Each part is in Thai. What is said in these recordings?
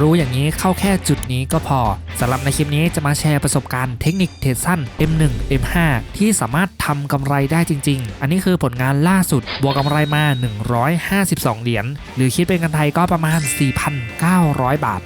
รู้อย่างนี้เข้าแค่จุดนี้ก็พอสำหรับในคลิปนี้จะมาแชร์ประสบการณ์เทคนิคเทรดสั้น M1 M5 ที่สามารถทำกำไรได้จริง ๆ อันนี้คือผลงานล่าสุดบวกกำไรมา 152 เหรียญหรือคิดเป็นเงินไทยก็ประมาณ 4,900 บาท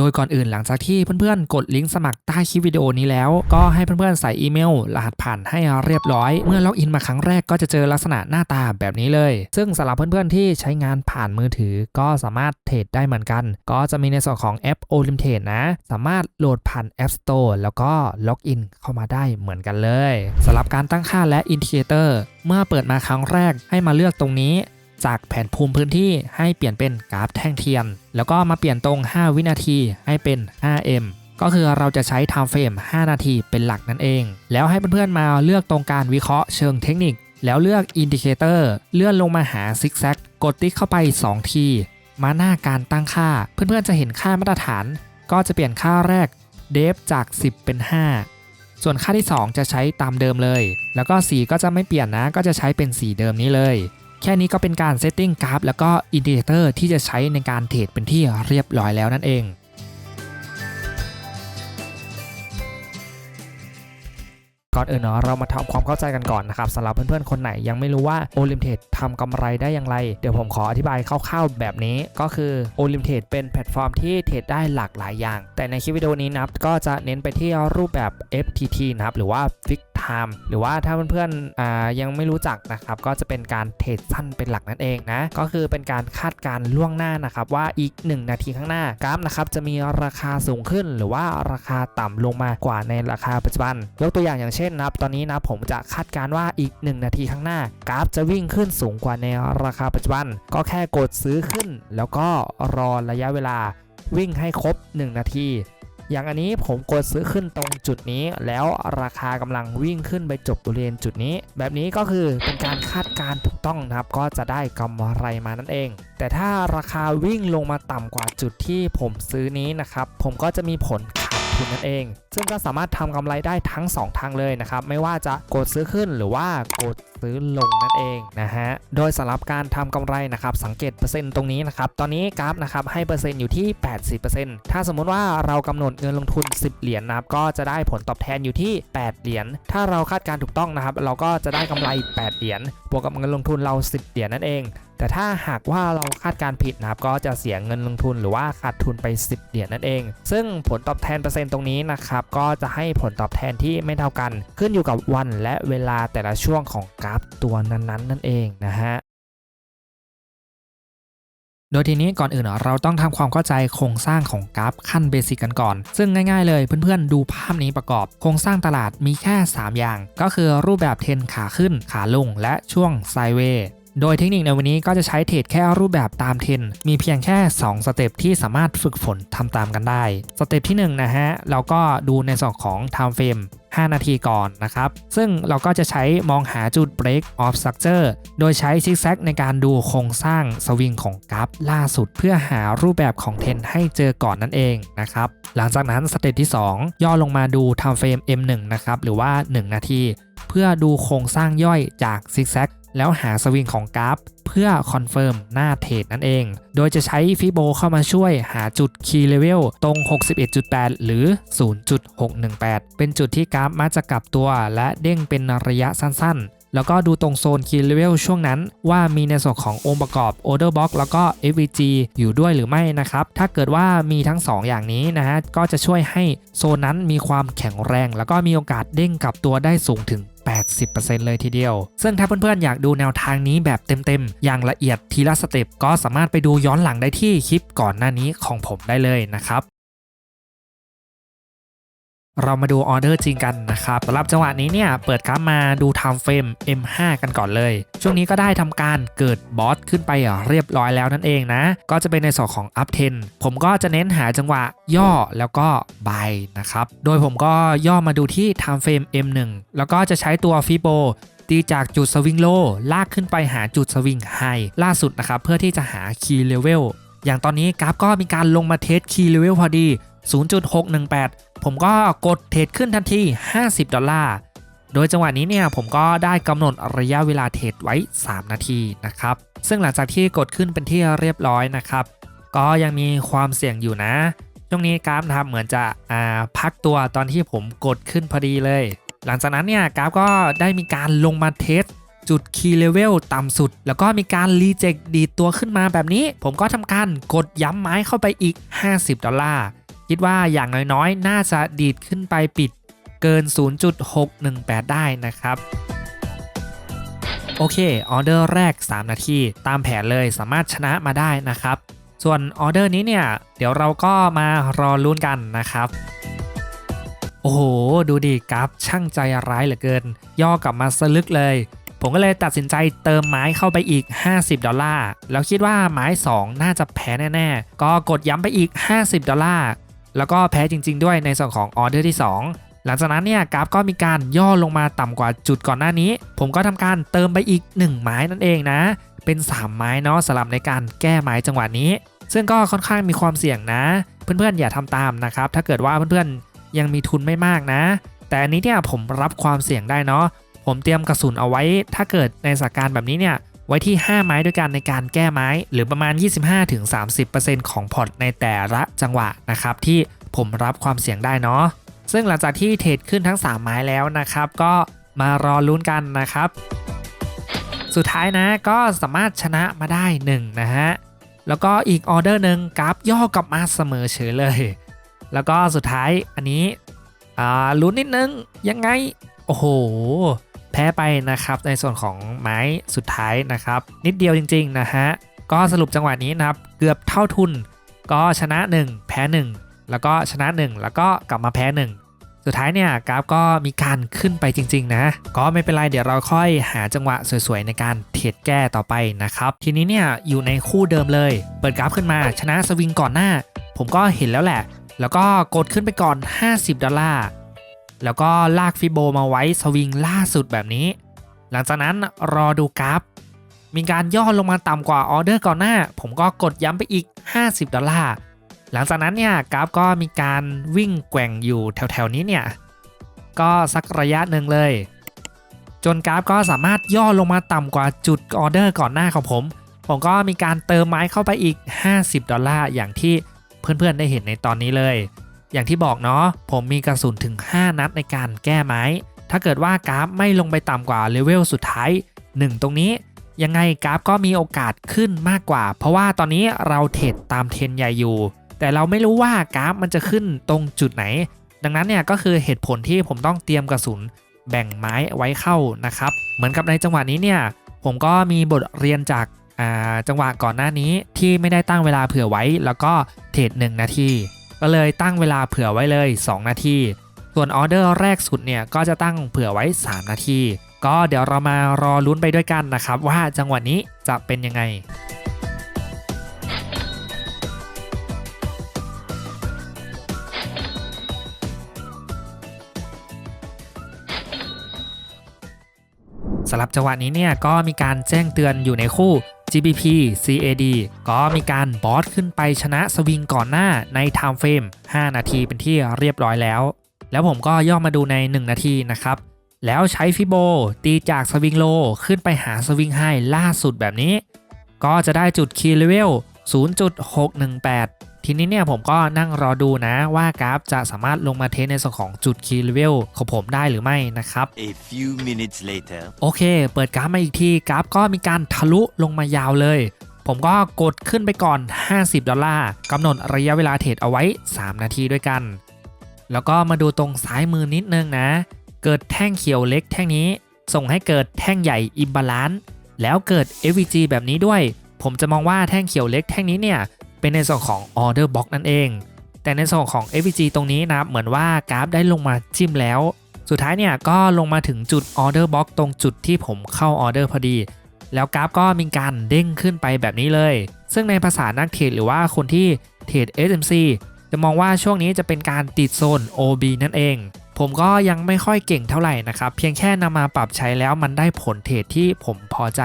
โดยก่อนอื่นหลังจากที่เพื่อนๆ กดลิงก์สมัครใต้คลิปวิดีโอนี้แล้ว ก็ให้เพื่อนๆ ใส่อีเมล รหัสผ่านให้เรียบร้อย เมื่อล็อกอินมาครั้งแรกก็จะเจอลักษณะหน้าตาแบบนี้เลย ซึ่งสำหรับเพื่อนๆ ที่ใช้งานผ่านมือถือก็สามารถเทรดได้เหมือนกัน ก็จะมีในส่วนของแอป o l i m t r a d e นะ สามารถโหลดผ่าน App Store แล้วก็ล็อกอินเข้ามาได้เหมือนกันเลยสำหรับการตั้งค่าและอินดิเคเตอร์เมื่อเปิดมาครั้งแรกให้มาเลือกตรงนี้ จากแผนภูมิพื้นที่ให้เปลี่ยนเป็นกราฟแท่งเทียน แล้วก็มาเปลี่ยนตรง 5 วินาทีให้เป็น 5M ก็คือเราจะใช้ time frame 5 นาทีเป็นหลักนั่นเอง แล้วให้เพื่อนๆมาเลือกตรงการวิเคราะห์เชิงเทคนิค แล้วเลือกอินดิเคเตอร์เลื่อนลงมาหาซิกแซกกดติ๊กเข้าไป 2 ที มาหน้าการตั้งค่า เพื่อนๆจะเห็นค่ามาตรฐาน ก็จะเปลี่ยนค่าแรกเดฟจาก 10 เป็น 5 ส่วนค่าที่ 2 จะใช้ตามเดิมเลย แล้วก็สีก็จะไม่เปลี่ยนนะ ก็จะใช้เป็นสีเดิมนี้เลย แค่นี้ก็เป็นการเซตติ้งกราฟแล้วก็อินดิเคเตอร์ที่จะใช้ในการเทรดเป็นที่เรียบร้อยแล้วนั่นเอง ก่อนอื่นเนาะเรามาทำความเข้าใจกันก่อนนะครับสำหรับเพื่อนๆ คนไหนยังไม่รู้ว่า o l i m t r a d e ทำกำไรได้อย่างไร เดี๋ยวผมขออธิบายคร่าวๆ แบบนี้ก็คือ o l i m t r a d e เป็นแพลตฟอร์มที่เทรดได้หลากหลายอย่าง แต่ในคลิปวิดีโอนี้นะครับก็จะเน้นไปที่รูปแบบ FTT นะครับหรือว่า Fix Time หรือว่าถ้าเพื่อนๆยังไม่รู้จักนะครับก็จะเป็นการเทรดสั้นเป็นหลักนั่นเองนะก็คือเป็นการคาดการล่วงหน้านะครับว่าอีก 1 นาทีข้างหน้ากราฟนะครับจะมีราคาสูงขึ้น หรือว่าราคาต่ำลงมากว่าในราคาปัจจุบันยกตัวอย่างอย่างเช่นนะครับ ตอนนี้นะผมจะคาดการว่าอีก 1 นาทีข้างหน้า กราฟจะวิ่งขึ้นสูงกว่าในราคาปัจจุบัน ก็แค่กดซื้อขึ้น แล้วก็รอระยะเวลาวิ่งให้ครบ 1 นาที อย่างอันนี้ผมกดซื้อขึ้นตรงจุดนี้ แล้วราคากำลังวิ่งขึ้นไปจบบริเวณจุดนี้ แบบนี้ก็คือเป็นการคาดการถูกต้องนะครับ ก็จะได้กำไรมานั่นเอง แต่ถ้าราคาวิ่งลงมาต่ำกว่าจุดที่ผมซื้อนี้นะครับ ผมก็จะมีผลข ทุนนั่นเอง ซึ่งก็สามารถทำกำไรได้ทั้ง 2 ทางเลยนะครับ ไม่ว่าจะกดซื้อขึ้นหรือว่ากดซื้อลงนั่นเองนะฮะ โดยสำหรับการทำกำไรนะครับ สังเกตเปอร์เซ็นต์ตรงนี้นะครับ ตอนนี้กราฟนะครับให้เปอร์เซ็นต์อยู่ที่ 80%ถ้าสมมุติว่าเรากำหนดเงินลงทุน 10 เหรียญนะครับ ก็จะได้ผลตอบแทนอยู่ที่ 8 เหรียญ ถ้าเราคาดการณ์ถูกต้องนะครับ เราก็จะได้กำไร 8 เหรียญ บวกกับเงินลงทุนเรา 10 เหรียญนั่นเอง แต่ถ้าหากว่าเราคาดการผิดนะครับก็จะเสียเงินลงทุนหรือว่าขาดทุนไป 10 เหรียญนั่นเอง ซึ่งผลตอบแทนเปอร์เซ็นต์ตรงนี้นะครับก็จะให้ผลตอบแทนที่ไม่เท่ากัน ขึ้นอยู่กับวันและเวลาแต่ละช่วงของกราฟตัวนั้นๆนั่นเองนะฮะโดยทีนี้ก่อนอื่นเราต้องทำความเข้าใจโครงสร้างของกราฟขั้นเบสิกกันก่อน ซึ่งง่ายๆเลยเพื่อนๆดูภาพนี้ประกอบ โครงสร้างตลาดมีแค่ 3 อย่าง ก็คือรูปแบบเทรนขาขึ้นขาลงและช่วงไซเวย์ โดยเทคนิคในวันนี้ก็จะใช้เทรดแค่รูปแบบตามเทรนมีเพียงแค่ 2 สเต็ปที่สามารถฝึกฝนทำตามกันได้ สเต็ปที่1นะฮะเราก็ดูในส่วนของ time frame 5นาทีก่อนนะครับ ซึ่งเราก็จะใช้มองหาจุด break of structure โดยใช้ซิกแซกในการดูโครงสร้างสวิงของกราฟล่าสุดเพื่อหารูปแบบของเทนให้เจอก่อนนั่นเองนะครับ หลังจากนั้นสเต็ปที่ 2 ย่อลงมาดู time frame M1 นะครับ หรือว่า 1 นาที เพื่อดูโครงสร้างย่อยจากซิกแซก แล้วหาสวิงของกราฟ เพื่อคอนเฟิร์มหน้าเทรดนั่นเอง โดยจะใช้ฟิโบเข้ามาช่วยหาจุด Key Level ตรง 61.8 หรือ 0.618 เป็นจุดที่กราฟมักจะกลับตัว และเด้งเป็นระยะสั้นๆ แล้วก็ดูตรงโซน Key Level ช่วงนั้นว่ามีในส่วนขององค์ประกอบ Order Box แล้วก็ FVG อยู่ด้วยหรือไม่นะครับ ถ้าเกิดว่ามีทั้ง 2 อย่างนี้นะฮะก็จะช่วยให้โซนนั้นมีความแข็งแรง แล้วก็มีโอกาสเด้งกลับตัวได้สูงถึง 80%เลยทีเดียว ซึ่งถ้าเพื่อนๆอยากดูแนวทางนี้แบบเต็มๆ อย่างละเอียดทีละสเต็ปก็สามารถไปดูย้อนหลังได้ที่คลิปก่อนหน้านี้ของผมได้เลยนะครับ เรามาดูออเดอร์จริงกันนะครับสำหรับจังหวะนี้เนี่ยเปิดกราฟมาดู time frame M5 กันก่อนเลย ช่วงนี้ก็ได้ทำการเกิดบอสขึ้นไปเรียบร้อยแล้วนั่นเองนะ ก็จะเป็นในส่วนของ up 10 ผมก็จะเน้นหาจังหวะย่อแล้วก็ buy นะครับ โดยผมก็ย่อมาดูที่ time frame M1 แล้วก็จะใช้ตัว Fibo ตีจากจุดสวิงโลลากขึ้นไปหาจุดสวิงไฮล่าสุดนะครับเพื่อที่จะหา key level อย่างตอนนี้กราฟก็มีการลงมาเทส key level พอดี 0.618 ผมก็กดเทรดขึ้นทันที 50 ดอลลาร์ โดยจังหวะนี้เนี่ยผมก็ได้กำหนดระยะเวลาเทรดไว้ 3 นาทีนะครับ ซึ่งหลังจากที่กดขึ้นเป็นที่เรียบร้อยนะครับ ก็ยังมีความเสี่ยงอยู่นะ ช่วงนี้กราฟนะครับเหมือนจะพักตัวตอนที่ผมกดขึ้นพอดีเลย หลังจากนั้นเนี่ยกราฟก็ได้มีการลงมาเทสจุด Key Level ต่ำสุด แล้วก็มีการรีเจ็คดีตัวขึ้นมาแบบนี้ ผมก็ทำการกดย้ำไม้เข้าไปอีก 50 ดอลลาร์ คิดว่าอย่างน้อยๆ น่าจะดีดขึ้นไปปิดเกิน 0.618 ได้นะครับ โอเค ออเดอร์แรก 3 นาที ตามแผนเลยสามารถชนะมาได้นะครับ ส่วนออเดอร์นี้เนี่ย เดี๋ยวเราก็มารอลุ้นกันนะครับ โอ้โห ดูดิกราฟช่างใจร้ายเหลือเกิน ย่อกลับมาสลึกเลย ผมก็เลยตัดสินใจเติมไม้เข้าไปอีก 50 ดอลลาร์ แล้วคิดว่าไม้ 2 น่าจะแพ้แน่ ๆ ก็กดย้ำไปอีก 50 ดอลลาร์ แล้วก็แพ้จริง ๆ ด้วยในส่วนของออเดอร์ที่ 2 หลังจากนั้นเนี่ยกราฟก็มีการย่อลงมาต่ำกว่าจุดก่อนหน้านี้ ผมก็ทำการเติมไปอีก 1 ไม้นั่นเองนะ เป็น 3 ไม้เนาะสำหรับในการแก้ไม้จังหวะนี้ ซึ่งก็ค่อนข้างมีความเสี่ยงนะ เพื่อนๆอย่าทำตามนะครับถ้าเกิดว่าเพื่อนๆยังมีทุนไม่มากนะ แต่อันนี้เนี่ยผมรับความเสี่ยงได้เนาะผมเตรียมกระสุนเอาไว้ ถ้าเกิดในสถานการณ์แบบนี้เนี่ย ไว้ที่ 5 ไม้ด้วยกันในการแก้ไม้ หรือประมาณ 25-30%ของพอร์ตในแต่ละจังหวะนะครับที่ผมรับความเสี่ยงได้เนาะซึ่งหลังจากที่เทรดขึ้นทั้ง 3 ไม้แล้วนะครับ ก็มารอลุ้นกันนะครับ สุดท้ายนะก็สามารถชนะมาได้ 1 นะฮะ แล้วก็อีกออเดอร์หนึ่งกราฟย่อกลับมาเสมอเฉยเลย แล้วก็สุดท้ายอันนี้อ่าลุ้นนิดนึงยังไง โอ้โห พ้ไปนะครับในส่วนของไม้สุดท้ายนะครับ นิดเดียวจริงๆนะฮะก็สรุปจังหวะนี้นะครับเกือบเท่าทุน ก็ชนะ 1 แพ้ 1 แล้วก็ชนะ 1 แล้วก็กลับมาแพ้ 1 สุดท้ายเนี่ยกราฟก็มีการขึ้นไปจริง ๆ นะ ก็ไม่เป็นไรเดี๋ยวเราค่อยหาจังหวะสวยๆ ในการเทรดแก้ต่อไปนะครับ ทีนี้เนี่ยอยู่ในคู่เดิมเลย เปิดกราฟขึ้นมาชนะสวิงก่อนหน้า ผมก็เห็นแล้วแหละ แล้วก็กดขึ้นไปก่อน 50 ดอลลาร์ แล้วก็ลากฟิโบมาไว้สวิงล่าสุดแบบนี้ หลังจากนั้นรอดูกราฟ มีการย่อลงมาต่ำกว่าออเดอร์ก่อนหน้า ผมก็กดย้ำไปอีก 50 ดอลลาร์ หลังจากนั้นเนี่ยกราฟก็มีการวิ่งแกว่งอยู่แถวๆนี้เนี่ย ก็สักระยะหนึ่งเลย จนกราฟก็สามารถย่อลงมาต่ำกว่าจุดออเดอร์ก่อนหน้าของผม ผมก็มีการเติมไม้เข้าไปอีก 50 ดอลลาร์อย่างที่เพื่อนๆได้เห็นในตอนนี้เลย อย่างที่บอกเนาะผมมีกระสุนถึง 5 นัดในการแก้ไม้ ถ้าเกิดว่ากราฟไม่ลงไปต่ำกว่าเลเวลสุดท้าย 1 ตรงนี้ ยังไงกราฟก็มีโอกาสขึ้นมากกว่า เพราะว่าตอนนี้เราเทรดตามเทรนใหญ่อยู่ แต่เราไม่รู้ว่ากราฟมันจะขึ้นตรงจุดไหน ดังนั้นเนี่ยก็คือเหตุผลที่ผมต้องเตรียมกระสุนแบ่งไม้ไว้เข้านะครับ เหมือนกับในจังหวะนี้เนี่ยผมก็มีบทเรียนจากอ่าจังหวะก่อนหน้านี้ที่ไม่ได้ตั้งเวลาเผื่อไว้ แล้วก็เทรด1นาที ก็เลยตั้งเวลาเผื่อไว้เลย 2 นาที ส่วนออเดอร์แรกสุดเนี่ยก็จะตั้งเผื่อไว้ 3 นาที ก็เดี๋ยวเรามารอลุ้นไปด้วยกันนะครับ ว่าจังหวะนี้จะเป็นยังไงสำหรับจังหวะนี้เนี่ยก็มีการแจ้งเตือนอยู่ในคู่ GBP CAD ก็มีการบอสขึ้นไปชนะสวิงก่อนหน้าในไทม์เฟรม5 นาทีเป็นที่เรียบร้อยแล้ว แล้วผมก็ย่อมาดูใน 1 นาทีนะครับ แล้วใช้ฟิโบตีจากสวิงโลขึ้นไปหาสวิงไฮล่าสุดแบบนี้ ก็จะได้จุดคีย์เลเวล0.618 ทีนี้เนี่ยผมก็นั่งรอดูนะว่ากราฟจะสามารถลงมาเทสในส่วนของจุดคีย์เลเวลของผมได้หรือไม่นะครับ A few minutes later. โอเค เปิดกราฟมาอีกทีกราฟก็มีการทะลุลงมายาวเลย ผมก็กดขึ้นไปก่อน 50 ดอลลาร์กำหนดระยะเวลาเทรดเอาไว้ 3 นาทีด้วยกัน แล้วก็มาดูตรงซ้ายมือนิดนึงนะ เกิดแท่งเขียวเล็กแท่งนี้ ส่งให้เกิดแท่งใหญ่อิมบาลานซ์แล้วเกิด FVG แบบนี้ด้วย ผมจะมองว่าแท่งเขียวเล็กแท่งนี้เนี่ย เป็นในส่วนของ Order Box นั่นเอง แต่ในส่วนของ FVG ตรงนี้นะเหมือนว่ากราฟได้ลงมาจิ้มแล้ว สุดท้ายเนี่ยก็ลงมาถึงจุด Order Box ตรงจุดที่ผมเข้าออเดอร์พอดี แล้วกราฟก็มีการเด้งขึ้นไปแบบนี้เลย ซึ่งในภาษานักเทรดหรือว่าคนที่เทรด SMC จะมองว่าช่วงนี้จะเป็นการติดโซน OB นั่นเอง ผมก็ยังไม่ค่อยเก่งเท่าไหร่นะครับ เพียงแค่นำมาปรับใช้แล้วมันได้ผลเทรดที่ผมพอใจ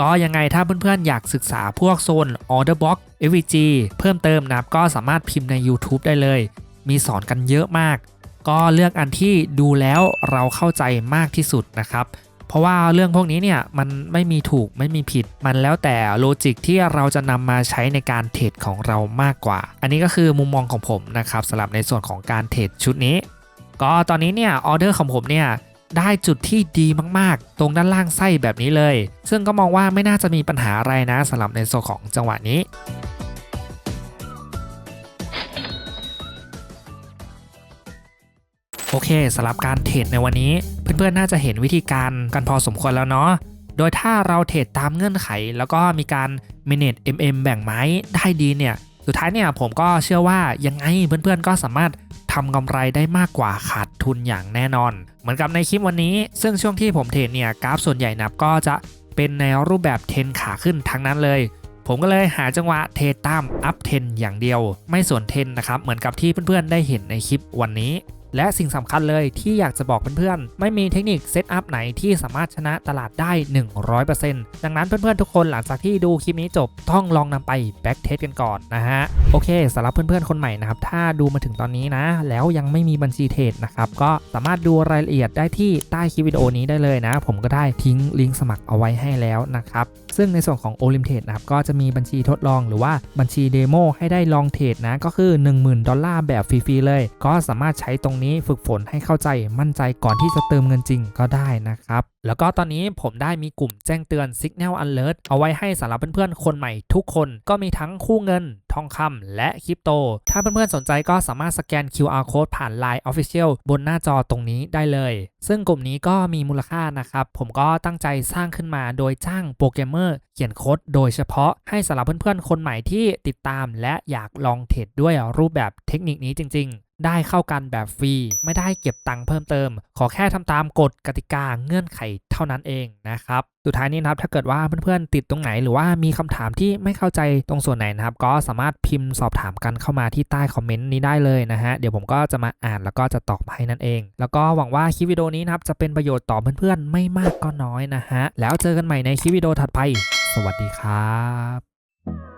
ก็ยังไงถ้าเพื่อนๆ อยากศึกษาพวกโซน Order Box FVG เพิ่มเติมนะครับก็สามารถพิมพ์ใน YouTube ได้เลย มีสอนกันเยอะมาก ก็เลือกอันที่ดูแล้วเราเข้าใจมากที่สุดนะครับเพราะว่าเรื่องพวกนี้เนี่ยมันไม่มีถูกไม่มีผิด มันแล้วแต่โลจิกที่เราจะนำมาใช้ในการเทรดของเรามากกว่า อันนี้ก็คือมุมมองของผมนะครับสำหรับในส่วนของการเทรดชุดนี้ ก็ตอนนี้เนี่ยออเดอร์ของผมเนี่ย ได้จุดที่ดีมากๆ ตรงด้านล่างไส้แบบนี้เลย ซึ่งก็มองว่าไม่น่าจะมีปัญหาอะไรนะสำหรับในส่วนของจังหวะนี้โอเคสำหรับการเทรดในวันนี้ เพื่อนๆ น่าจะเห็นวิธีการกันพอสมควรแล้วเนาะโดยถ้าเราเทรดตามเงื่อนไข แล้วก็มีการ manage MM แบ่งไม้ได้ดีเนี่ย สุดท้ายเนี่ยผมก็เชื่อว่ายังไงเพื่อนๆ ก็สามารถ ทำกำไรได้มากกว่าขาดทุนอย่างแน่นอน เหมือนกับในคลิปวันนี้ ซึ่งช่วงที่ผมเทรดเนี่ยกราฟส่วนใหญ่นับก็จะเป็นในรูปแบบเทรนขาขึ้นทั้งนั้นเลย ผมก็เลยหาจังหวะเทตามอัพเทนอย่างเดียว ไม่ส่วนเทนนะครับ เหมือนกับที่เพื่อนๆได้เห็นในคลิปวันนี้ และสิ่งสำคัญเลยที่อยากจะบอกเพื่อนๆ ไม่มีเทคนิคเซตอัพไหนที่สามารถชนะตลาดได้ 100%ดังนั้นเพื่อนๆ ทุกคนหลังจากที่ดูคลิปนี้จบต้องลองนำไปแบ็กเทสกันก่อนนะฮะ โอเคสำหรับเพื่อนๆ คนใหม่นะครับ ถ้าดูมาถึงตอนนี้นะ แล้วยังไม่มีบัญชีเทรดนะครับ ก็สามารถดูรายละเอียดได้ที่ใต้คลิปวิดีโอนี้ได้เลยนะ ผมก็ได้ทิ้งลิงก์สมัครเอาไว้ให้แล้วนะครับซึ่งในส่วนของ o l i m t r a d e นะครับก็จะมีบัญชีทดลองหรือว่าบัญชีเดโมให้ได้ลองเทรดนะก็คือ 10,000 ดอลลาร์แบบฟรีๆเลย ก็สามารถใช้ตรงนี้ฝึกฝนให้เข้าใจมั่นใจก่อนที่จะเติมเงินจริงก็ได้นะครับ แล้วก็ตอนนี้ผมได้มีกลุ่มแจ้งเตือน Signal Alert เอาไว้ให้สำหรับเพื่อนๆ คนใหม่ทุกคนก็มีทั้งคู่เงิน ทองคำและคริปโต ถ้าเพื่อนๆ สนใจก็สามารถสแกน QR code ผ่าน Line Official บนหน้าจอตรงนี้ได้เลย ซึ่งกลุ่มนี้ก็มีมูลค่านะครับ ผมก็ตั้งใจสร้างขึ้นมาโดยจ้างโปรแกรมเมอร์เขียนโค้ดโดยเฉพาะให้สำหรับเพื่อนๆ คนใหม่ที่ติดตามและอยากลองเทรดด้วยรูปแบบเทคนิคนี้จริงๆ ได้เข้ากันแบบฟรี ไม่ได้เก็บตังค์เพิ่มเติม ขอแค่ทำตามกฎกติกาเงื่อนไขเท่านั้นเองนะครับสุดท้ายนี้นะครับถ้าเกิดว่าเพื่อนๆติดตรงไหนหรือว่ามีคำถามที่ไม่เข้าใจตรงส่วนไหนนะครับ ก็สามารถพิมพ์สอบถามกันเข้ามาที่ใต้คอมเมนต์นี้ได้เลยนะฮะเดี๋ยวผมก็จะมาอ่านแล้วก็จะตอบให้นั่นเอง แล้วก็หวังว่าคลิปวิดีโอนี้นะครับจะเป็นประโยชน์ต่อเพื่อนๆไม่มากก็น้อยนะฮะแล้วเจอกันใหม่ในคลิปวิดีโอถัดไป สวัสดีครับ